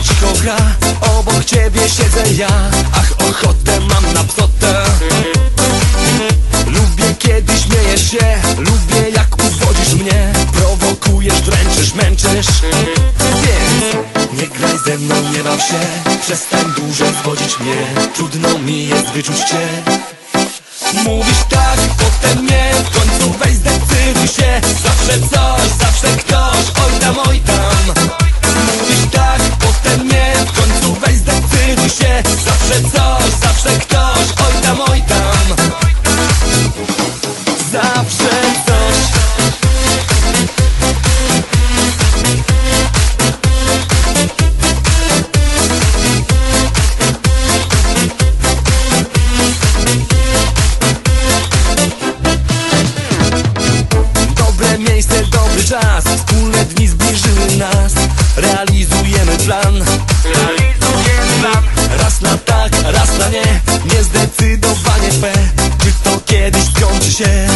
ona cicho gra Obok ciebie siedzę ja. Ach, ochotę mam na psotę. Lubię, kiedy śmiejesz się. Lubię, jak uwodzisz mnie. Prowokujesz, dręczysz, męczysz. Więc nie graj ze mną, nie baw się. Przestań dużo zwodzić mnie. Trudno mi jest wyczuć cię. Mówisz tak, potem nie. W końcu weź zdecyduj się. Zawsze coś, zawsze ktoś plan. Raz na tak, raz na nie. Niezdecydowanie P Czy to kiedyś skończy się?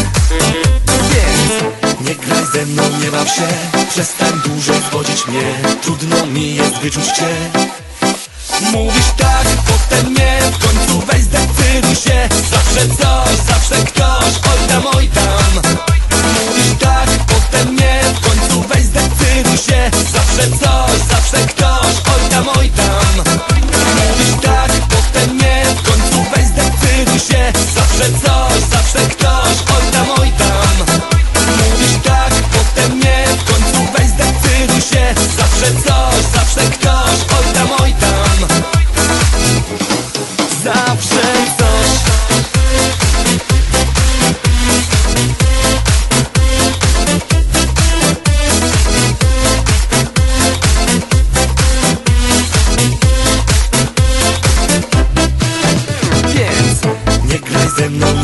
Więc nie graj ze mną, nie baw się. Przestań dłużej zwodzić mnie. Trudno mi jest wyczuć cię. Mówisz tak, potem nie. W końcu weź zdecyduj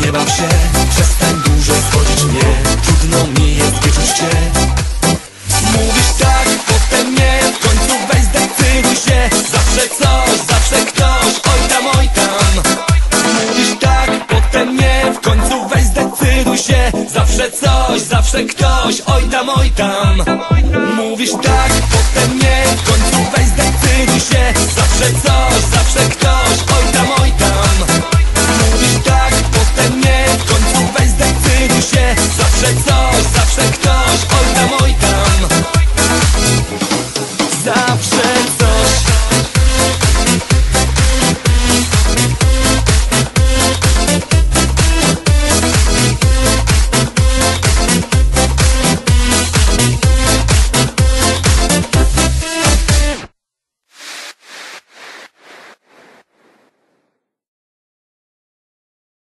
nie baw się Przestań dużo wchodzić mnie. Trudno mi jest wyczuć cię Mówisz tak, potem nie. W końcu weź zdecyduj się. Zawsze coś, zawsze ktoś. Oj tam, oj tam. Mówisz tak, potem nie. W końcu weź zdecyduj się. Zawsze coś, zawsze ktoś. Oj tam, oj tam. Mówisz tak, potem nie. W końcu weź zdecyduj się. Zawsze coś, zawsze ktoś.